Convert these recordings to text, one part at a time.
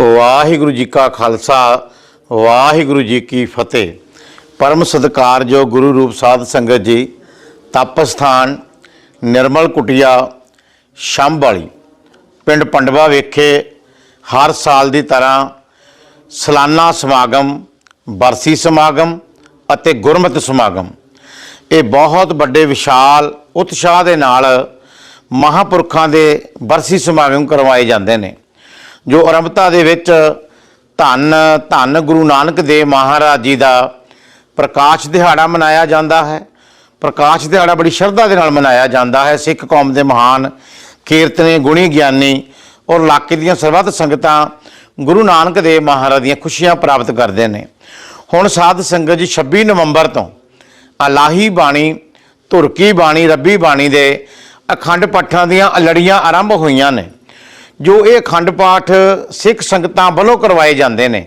ਵਾਹਿਗੁਰੂ ਜੀ ਕਾ ਖਾਲਸਾ, ਵਾਹਿਗੁਰੂ ਜੀ ਕੀ ਫਤਿਹ। ਪਰਮ ਸਤਿਕਾਰਯੋਗ ਗੁਰੂ ਰੂਪ ਸਾਧ ਸੰਗਤ ਜੀ ਤਪ ਸਥਾਨ ਨਿਰਮਲ ਕੁਟਿਆ ਸ਼ੰਭ ਵਾਲੀ ਪਿੰਡ ਪੰਡਵਾ ਵਿਖੇ ਹਰ ਸਾਲ ਦੀ ਤਰ੍ਹਾਂ ਸਾਲਾਨਾ ਸਮਾਗਮ, ਬਰਸੀ ਸਮਾਗਮ ਅਤੇ ਗੁਰਮਤਿ ਸਮਾਗਮ। ਇਹ ਬਹੁਤ ਵੱਡੇ ਵਿਸ਼ਾਲ ਉਤਸ਼ਾਹ ਦੇ ਨਾਲ ਮਹਾਪੁਰਖਾਂ ਦੇ ਬਰਸੀ ਸਮਾਗਮ ਕਰਵਾਏ ਜਾਂਦੇ ਨੇ। ਜੋ ਆਰੰਭਤਾ ਦੇ ਵਿੱਚ ਧੰਨ ਧੰਨ ਗੁਰੂ ਨਾਨਕ ਦੇਵ ਮਹਾਰਾਜ ਜੀ ਦਾ ਪ੍ਰਕਾਸ਼ ਦਿਹਾੜਾ ਮਨਾਇਆ ਜਾਂਦਾ ਹੈ। ਪ੍ਰਕਾਸ਼ ਦਿਹਾੜਾ ਬੜੀ ਸ਼ਰਧਾ ਦੇ ਨਾਲ ਮਨਾਇਆ ਜਾਂਦਾ ਹੈ। ਸਿੱਖ ਕੌਮ ਦੇ ਮਹਾਨ ਕੀਰਤਨੀ, ਗੁਣੀ ਗਿਆਨੀ ਔਰ ਇਲਾਕੇ ਦੀਆਂ ਸਰਬੱਤ ਸੰਗਤਾਂ ਗੁਰੂ ਨਾਨਕ ਦੇਵ ਮਹਾਰਾਜ ਦੀਆਂ ਖੁਸ਼ੀਆਂ ਪ੍ਰਾਪਤ ਕਰਦੇ ਨੇ। ਹੁਣ ਸਾਧ ਸੰਗਤ ਜੀ 26 ਨਵੰਬਰ ਤੋਂ ਅਲਾਹੀ ਬਾਣੀ, ਧੁਰਕੀ ਬਾਣੀ, ਰੱਬੀ ਬਾਣੀ ਦੇ ਅਖੰਡ ਪਾਠਾਂ ਦੀਆਂ ਲੜੀਆਂ ਆਰੰਭ ਹੋਈਆਂ ਨੇ। ਜੋ ਇਹ ਅਖੰਡ ਪਾਠ ਸਿੱਖ ਸੰਗਤਾਂ ਵੱਲੋਂ ਕਰਵਾਏ ਜਾਂਦੇ ਨੇ।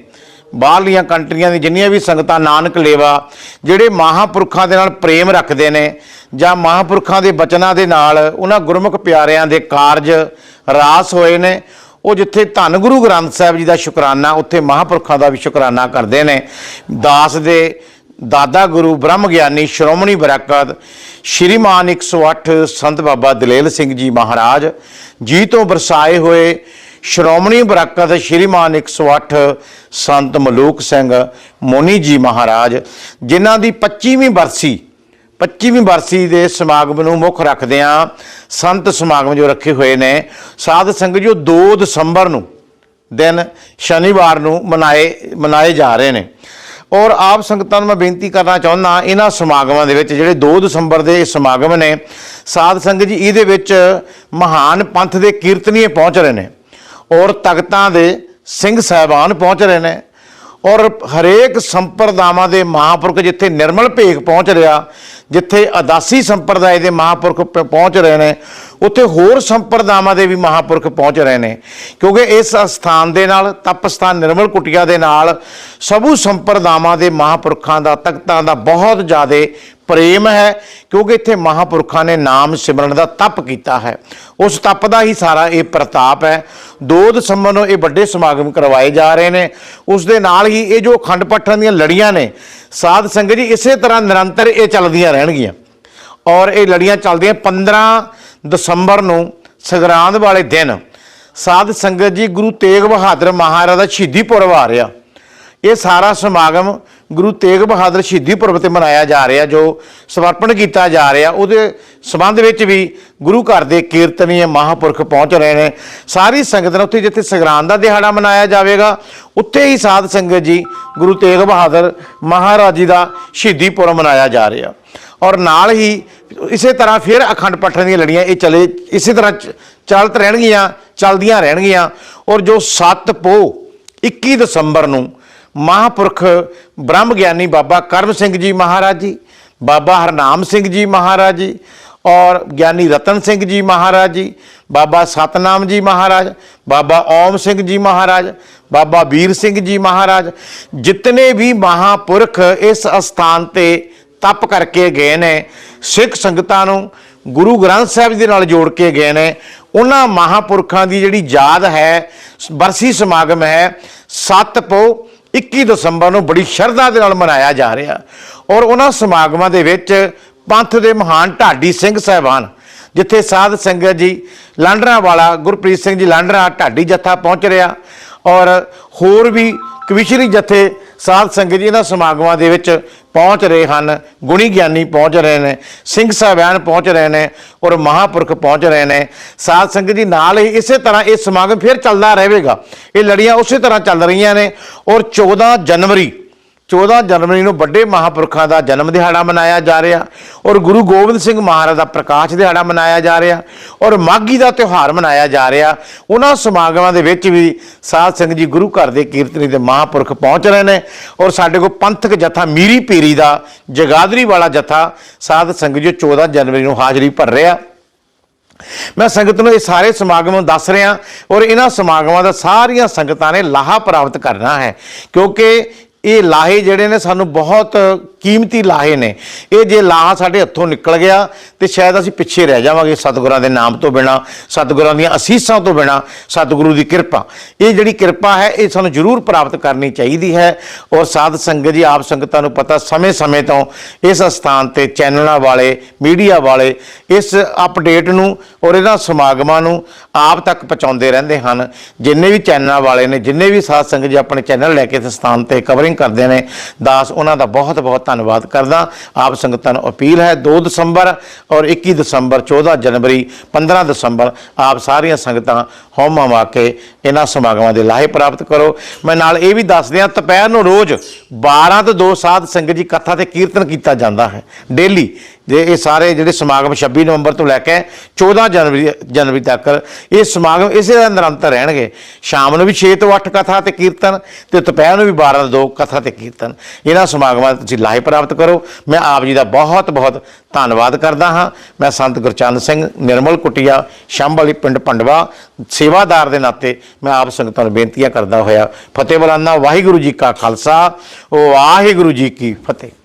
ਬਾਹਰਲੀਆਂ ਕੰਟਰੀਆਂ ਦੀ ਜਿੰਨੀਆਂ ਵੀ ਸੰਗਤਾਂ, ਨਾਨਕ ਲੇਵਾ, ਜਿਹੜੇ ਮਹਾਪੁਰਖਾਂ ਦੇ ਨਾਲ ਪ੍ਰੇਮ ਰੱਖਦੇ ਨੇ ਜਾਂ ਮਹਾਪੁਰਖਾਂ ਦੇ ਬਚਨਾਂ ਦੇ ਨਾਲ ਉਹਨਾਂ ਗੁਰਮੁਖ ਪਿਆਰਿਆਂ ਦੇ ਕਾਰਜ ਰਾਸ ਹੋਏ ਨੇ, ਉਹ ਜਿੱਥੇ ਧੰਨ ਗੁਰੂ ਗ੍ਰੰਥ ਸਾਹਿਬ ਜੀ ਦਾ ਸ਼ੁਕਰਾਨਾ, ਉੱਥੇ ਮਹਾਪੁਰਖਾਂ ਦਾ ਵੀ ਸ਼ੁਕਰਾਨਾ ਕਰਦੇ ਨੇ। ਦਾਸ ਦੇ ਦਾਦਾ ਗੁਰੂ ਬ੍ਰਹਮ ਗਿਆਨੀ ਸ਼੍ਰੋਮਣੀ ਬਰਕਤ ਸ਼੍ਰੀਮਾਨ 108 ਸੰਤ ਬਾਬਾ ਦਲੇਲ ਸਿੰਘ ਜੀ ਮਹਾਰਾਜ ਜੀ ਤੋਂ ਵਰਸਾਏ ਹੋਏ ਸ਼੍ਰੋਮਣੀ ਬਰਕਤ ਸ਼੍ਰੀਮਾਨ 108 ਸੰਤ ਮਲੂਕ ਸਿੰਘ ਮੋਨੀ ਜੀ ਮਹਾਰਾਜ, ਜਿਨ੍ਹਾਂ ਦੀ 25ਵੀਂ ਬਰਸੀ 25ਵੀਂ ਬਰਸੀ ਦੇ ਸਮਾਗਮ ਨੂੰ ਮੁੱਖ ਰੱਖਦਿਆਂ ਸੰਤ ਸਮਾਗਮ ਜੋ ਰੱਖੇ ਹੋਏ ਨੇ, ਸਾਧ ਸੰਗਤ ਜੋ 2 ਦਸੰਬਰ ਨੂੰ ਦਿਨ ਸ਼ਨੀਵਾਰ ਨੂੰ ਮਨਾਏ ਮਨਾਏ ਜਾ ਰਹੇ ਨੇ। ਔਰ ਆਪ ਸੰਗਤਾਂ ਨੂੰ ਮੈਂ ਬੇਨਤੀ ਕਰਨਾ ਚਾਹੁੰਦਾ ਇਹਨਾਂ ਸਮਾਗਮਾਂ ਦੇ ਵਿੱਚ ਜਿਹੜੇ 2 ਦਸੰਬਰ ਦੇ ਇਹ ਸਮਾਗਮ ਨੇ, ਸਾਧ ਸੰਗਤ ਜੀ, ਇਹਦੇ ਵਿੱਚ ਮਹਾਨ ਪੰਥ ਦੇ ਕੀਰਤਨੀਏ ਪਹੁੰਚ ਰਹੇ ਨੇ ਔਰ ਤਖਤਾਂ ਦੇ ਸਿੰਘ ਸਾਹਿਬਾਨ ਪਹੁੰਚ ਰਹੇ ਨੇ ਔਰ ਹਰੇਕ ਸੰਪਰਦਾਵਾਂ ਦੇ ਮਹਾਪੁਰਖ ਜਿੱਥੇ ਨਿਰਮਲ ਭੇਖ ਪਹੁੰਚ ਰਿਹਾ ਜਿੱਥੇ ਅਦਾਸੀ ਸੰਪਰਦਾਇ ਦੇ ਮਹਾਪੁਰਖ ਪਹੁੰਚ ਰਹੇ ਨੇ, ਉੱਥੇ ਹੋਰ ਸੰਪਰਦਾਵਾਂ ਦੇ ਵੀ ਮਹਾਪੁਰਖ ਪਹੁੰਚ ਰਹੇ ਨੇ। ਕਿਉਂਕਿ ਇਸ ਸਥਾਨ ਦੇ ਨਾਲ ਤਪ ਸਥਾਨ ਨਿਰਮਲ ਕੁਟਿਆ ਦੇ ਨਾਲ, ਸਭੂ ਸੰਪਰਦਾਵਾਂ ਦੇ ਮਹਾਪੁਰਖਾਂ ਦਾ, ਤਖਤਾਂ ਦਾ ਬਹੁਤ ਜ਼ਿਆਦਾ ਪ੍ਰੇਮ ਹੈ, ਕਿਉਂਕਿ ਇੱਥੇ ਮਹਾਪੁਰਖਾਂ ਨੇ ਨਾਮ ਸਿਮਰਨ ਦਾ ਤਪ ਕੀਤਾ ਹੈ। ਉਸ ਤਪ ਦਾ ਹੀ ਸਾਰਾ ਇਹ ਪ੍ਰਤਾਪ ਹੈ। 2 ਦਸੰਬਰ ਨੂੰ ਇਹ ਵੱਡੇ ਸਮਾਗਮ ਕਰਵਾਏ ਜਾ ਰਹੇ ਨੇ। ਉਸ ਦੇ ਨਾਲ ਹੀ ਇਹ ਜੋ ਅਖੰਡ ਪਾਠਾਂ ਦੀਆਂ ਲੜੀਆਂ ਨੇ, ਸਾਧ ਸੰਗਤ ਜੀ, ਇਸੇ ਤਰ੍ਹਾਂ ਨਿਰੰਤਰ ਇਹ ਚੱਲਦੀਆਂ ਰਹਿਣਗੀਆਂ। ਔਰ ਇਹ ਲੜੀਆਂ ਚੱਲਦੀਆਂ 15 ਦਸੰਬਰ ਨੂੰ, ਸੰਗਰਾਂਦ ਵਾਲੇ ਦਿਨ। ਸਾਧ ਸੰਗਤ ਜੀ, ਗੁਰੂ ਤੇਗ ਬਹਾਦਰ ਮਹਾਰਾਜ ਦਾ ਸ਼ਹੀਦੀ ਪੁਰਬ ਆ ਰਿਹਾ। ਇਹ ਸਾਰਾ ਸਮਾਗਮ ਗੁਰੂ ਤੇਗ ਬਹਾਦਰ ਸ਼ਹੀਦੀ ਪੁਰਬ ਤੇ ਮਨਾਇਆ ਜਾ ਰਿਹਾ, ਜੋ ਸਮਰਪਣ ਕੀਤਾ ਜਾ ਰਿਹਾ, ਉਹਦੇ ਸਬੰਧ ਵਿੱਚ ਵੀ ਗੁਰੂ ਘਰ ਦੇ ਕੀਰਤਨੀਏ ਮਹਾਪੁਰਖ ਪਹੁੰਚ ਰਹੇ ਨੇ। ਸਾਰੀ ਸੰਗਤ ਨੇ ਉੱਥੇ ਜਿੱਥੇ ਸੰਗਰਾਂਦ ਦਾ ਦਿਹਾੜਾ ਮਨਾਇਆ ਜਾਵੇਗਾ, ਉੱਥੇ ਹੀ ਸਾਧ ਸੰਗਤ ਜੀ ਗੁਰੂ ਤੇਗ ਬਹਾਦਰ ਮਹਾਰਾਜ ਜੀ ਦਾ ਸ਼ਹੀਦੀ ਪੁਰਬ ਮਨਾਇਆ ਜਾ ਰਿਹਾ। ਔਰ ਨਾਲ ਹੀ ਇਸੇ ਤਰ੍ਹਾਂ ਫਿਰ ਅਖੰਡ ਪਾਠਾਂ ਦੀਆਂ ਲੜੀਆਂ ਇਹ ਚਲੇ, ਇਸੇ ਤਰ੍ਹਾਂ ਚ- ਚੱਲਤ ਰਹਿਣਗੀਆਂ, ਚੱਲਦੀਆਂ ਰਹਿਣਗੀਆਂ। ਔਰ ਜੋ 7 ਪੋ 21 ਦਸੰਬਰ ਨੂੰ ਮਹਾਪੁਰਖ ਬ੍ਰਹਮ ਗਿਆਨੀ ਬਾਬਾ ਕਰਮ ਸਿੰਘ ਜੀ ਮਹਾਰਾਜ ਜੀ, ਬਾਬਾ ਹਰਨਾਮ ਸਿੰਘ ਜੀ ਮਹਾਰਾਜ ਜੀ, ਔਰ ਗਿਆਨੀ ਰਤਨ ਸਿੰਘ ਜੀ ਮਹਾਰਾਜ ਜੀ, ਬਾਬਾ ਸਤਨਾਮ ਜੀ ਮਹਾਰਾਜ, ਬਾਬਾ ਓਮ ਸਿੰਘ ਜੀ ਮਹਾਰਾਜ, ਬਾਬਾ ਵੀਰ ਸਿੰਘ ਜੀ ਮਹਾਰਾਜ, ਜਿਤਨੇ ਵੀ ਮਹਾਪੁਰਖ ਇਸ ਅਸਥਾਨ ਤੇ ਤਪ ਕਰਕੇ ਗਏ ਨੇ, ਸਿੱਖ ਸੰਗਤਾਂ ਨੂੰ ਗੁਰੂ ਗ੍ਰੰਥ ਸਾਹਿਬ ਦੇ ਨਾਲ ਜੋੜ ਕੇ ਗਏ ਨੇ, ਉਹਨਾਂ ਮਹਾਪੁਰਖਾਂ ਦੀ ਜਿਹੜੀ ਯਾਦ ਹੈ ਬਰਸੀ ਸਮਾਗਮ ਹੈ, ਸੱਤ ਪੋ 21 ਦਸੰਬਰ ਨੂੰ ਬੜੀ ਸ਼ਰਧਾ ਦੇ ਨਾਲ ਮਨਾਇਆ ਜਾ ਰਿਹਾ ਔਰ ਉਹਨਾਂ ਸਮਾਗਮਾਂ ਦੇ ਵਿੱਚ ਪੰਥ ਦੇ ਮਹਾਨ ਢਾਡੀ ਸਿੰਘ ਸਾਹਿਬਾਨ ਜਿੱਥੇ ਸਾਧ ਸੰਗਤ ਜੀ ਲਾਂਡਰਾ ਵਾਲਾ ਗੁਰਪ੍ਰੀਤ ਸਿੰਘ ਜੀ ਲਾਂਡਰਾ ਢਾਡੀ ਜੱਥਾ ਪਹੁੰਚ ਰਿਹਾ ਔਰ ਹੋਰ ਵੀ ਕਵਿਸ਼ਰੀ ਜਥੇ ਸਾਧ ਸੰਗਤ ਜੀ ਇਹਨਾਂ ਸਮਾਗਮਾਂ ਦੇ ਵਿੱਚ ਪਹੁੰਚ ਰਹੇ ਹਨ, ਗੁਣੀ ਗਿਆਨੀ ਪਹੁੰਚ ਰਹੇ ਨੇ, ਸਿੰਘ ਸਾਹਿਬਾਨ ਪਹੁੰਚ ਰਹੇ ਨੇ ਔਰ ਮਹਾਪੁਰਖ ਪਹੁੰਚ ਰਹੇ ਨੇ। ਸਾਧ ਸੰਗਤ ਜੀ ਨਾਲ ਹੀ ਇਸੇ ਤਰ੍ਹਾਂ ਇਹ ਸਮਾਗਮ ਫਿਰ ਚੱਲਦਾ ਰਹੇਗਾ। ਇਹ ਲੜੀਆਂ ਉਸੇ ਤਰ੍ਹਾਂ ਚੱਲ ਰਹੀਆਂ ਨੇ ਔਰ 14 ਜਨਵਰੀ 14 ਜਨਵਰੀ ਨੂੰ ਵੱਡੇ ਮਹਾਪੁਰਖਾਂ ਦਾ ਜਨਮ ਦਿਹਾੜਾ ਮਨਾਇਆ ਜਾ ਰਿਹਾ ਔਰ ਗੁਰੂ ਗੋਬਿੰਦ ਸਿੰਘ ਮਹਾਰਾਜ ਦਾ ਪ੍ਰਕਾਸ਼ ਦਿਹਾੜਾ ਮਨਾਇਆ ਜਾ ਰਿਹਾ ਔਰ ਮਾਘੀ ਦਾ ਤਿਉਹਾਰ ਮਨਾਇਆ ਜਾ ਰਿਹਾ। ਉਹਨਾਂ ਸਮਾਗਮਾਂ ਦੇ ਵਿੱਚ ਵੀ ਸਾਧ ਸੰਗਤ ਜੀ ਗੁਰੂ ਘਰ ਦੇ ਕੀਰਤਨੀ ਦੇ ਮਹਾਪੁਰਖ ਪਹੁੰਚ ਰਹੇ ਨੇ ਔਰ ਸਾਡੇ ਕੋਲ ਪੰਥਕ ਜਥਾ ਮੀਰੀ ਪੀਰੀ ਦਾ ਜਗਾਦਰੀ ਵਾਲਾ ਜਥਾ ਸਾਧ ਸੰਗਤ ਜੀ 14 ਜਨਵਰੀ ਨੂੰ ਹਾਜ਼ਰੀ ਭਰ ਰਿਹਾ। ਮੈਂ ਸੰਗਤ ਨੂੰ ਇਹ ਸਾਰੇ ਸਮਾਗਮ ਦੱਸ ਰਿਹਾ ਔਰ ਇਹਨਾਂ ਸਮਾਗਮਾਂ ਦਾ ਸਾਰੀਆਂ ਸੰਗਤਾਂ ਨੇ ਲਾਹਾ ਪ੍ਰਾਪਤ ਕਰਨਾ ਹੈ ਕਿਉਂਕਿ ਇਹ ਲਾਹੇ ਜਿਹੜੇ ਨੇ ਸਾਨੂੰ ਬਹੁਤ ਕੀਮਤੀ ਲਾਹੇ ਨੇ। ਇਹ ਜੇ ਲਾਹਾ ਸਾਡੇ ਹੱਥੋਂ ਨਿਕਲ ਗਿਆ, ਤੇ ਸ਼ਾਇਦ ਅਸੀਂ ਪਿੱਛੇ ਰਹਿ ਜਾਵਾਂਗੇ ਸਤਿਗੁਰਾਂ ਦੇ ਨਾਮ ਤੋਂ ਬਿਨਾ, ਸਤਿਗੁਰਾਂ ਦੀਆਂ ਅਸੀਸਾਂ ਤੋਂ ਬਿਨਾ, ਸਤਿਗੁਰੂ ਦੀ ਕਿਰਪਾ। ਇਹ ਜਿਹੜੀ ਕਿਰਪਾ ਹੈ, ਇਹ ਸਾਨੂੰ ਜ਼ਰੂਰ ਪ੍ਰਾਪਤ ਕਰਨੀ ਚਾਹੀਦੀ ਹੈ। ਔਰ ਸਾਧ ਸੰਗਤ ਜੀ, ਆਪ ਸੰਗਤਾਂ ਨੂੰ ਪਤਾ, ਸਮੇਂ-ਸਮੇਂ ਤੋਂ ਇਸ ਸਥਾਨ ਤੇ ਚੈਨਲਾਂ ਵਾਲੇ, ਮੀਡੀਆ ਵਾਲੇ, ਇਸ ਅਪਡੇਟ ਨੂੰ ਔਰ ਇਹਨਾਂ ਸਮਾਗਮਾਂ ਨੂੰ ਆਪ ਤੱਕ ਪਹੁੰਚਾਉਂਦੇ ਰਹਿੰਦੇ ਹਨ। ਜਿੰਨੇ ਵੀ ਚੈਨਲਾਂ ਵਾਲੇ ਨੇ, ਜਿੰਨੇ ਵੀ ਸਾਧ ਸੰਗਤ ਜੀ ਆਪਣੇ ਚੈਨਲ ਲੈ ਕੇ ਇਸ ਸਥਾਨ ਤੇ ਕਵਰਿੰਗ ਕਰਦੇ ਨੇ। ਦਾਸ, ਉਹਨਾਂ ਦਾ ਬਹੁਤ-ਬਹੁਤ ਧੰਨਵਾਦ ਕਰਦਾ। ਆਪ ਸੰਗਤਾਂ ਨੂੰ ਅਪੀਲ ਹੈ 2 ਦਸੰਬਰ ਔਰ 21 ਦਸੰਬਰ 14 ਜਨਵਰੀ 15 ਦਸੰਬਰ, ਆਪ ਸਾਰੀਆਂ ਸੰਗਤਾਂ ਹਉਮਾ ਹਮਾ ਕੇ ਇਹਨਾਂ ਸਮਾਗਮਾਂ ਦੇ ਲਾਹੇ ਪ੍ਰਾਪਤ ਕਰੋ। ਮੈਂ ਨਾਲ ਇਹ ਵੀ ਦੱਸ ਦਿਆਂ, ਦੁਪਹਿਰ ਨੂੰ ਰੋਜ਼ 12 ਤੋਂ 2 ਸਾਧ ਸੰਗਤ ਜੀ ਕਥਾ ਤੇ ਕੀਰਤਨ ਕੀਤਾ ਜਾਂਦਾ ਹੈ। ਡੇਲੀ ਜੇ ਇਹ ਸਾਰੇ ਜਿਹੜੇ ਸਮਾਗਮ 26 ਨਵੰਬਰ ਤੋਂ ਲੈ ਕੇ 14 ਜਨਵਰੀ ਜਨਵਰੀ ਤੱਕ ਇਹ ਸਮਾਗਮ ਇਸੇ ਦਾ ਨਿਰੰਤਰ ਰਹਿਣਗੇ। ਸ਼ਾਮ ਨੂੰ ਵੀ 6 ਤੋਂ 8 ਕਥਾ ਤੇ ਕੀਰਤਨ ਤੇ ਦੁਪਹਿਰ ਨੂੰ ਵੀ 12 ਤੋਂ 2 ਕਥਾ ਤੇ ਕੀਰਤਨ। ਇਹਨਾਂ ਸਮਾਗਮਾਂ ਤੁਸੀਂ ਲਾਹੇ ਪ੍ਰਾਪਤ ਕਰੋ। ਮੈਂ ਆਪ ਜੀ ਦਾ ਬਹੁਤ ਬਹੁਤ ਧੰਨਵਾਦ ਕਰਦਾ ਹਾਂ। ਮੈਂ ਸੰਤ ਗੁਰਚੰਦ ਸਿੰਘ ਨਿਰਮਲ ਕੁਟੀਆ, ਸ਼ੰਭਲੀ ਪਿੰਡ ਪੰਡਵਾ, ਸੇਵਾਦਾਰ ਦੇ ਨਾਤੇ ਮੈਂ ਆਪ ਸੰਗਤਾਂ ਨੂੰ ਬੇਨਤੀਆਂ ਕਰਦਾ ਹੋਇਆ। ਫਤਿਹ ਬੁਲਾਉਂਦਾ ਵਾਹਿਗੁਰੂ ਜੀ ਕਾ ਖਾਲਸਾ। ਵਾਹਿਗੁਰੂ ਜੀ ਕੀ ਫਤਿਹ।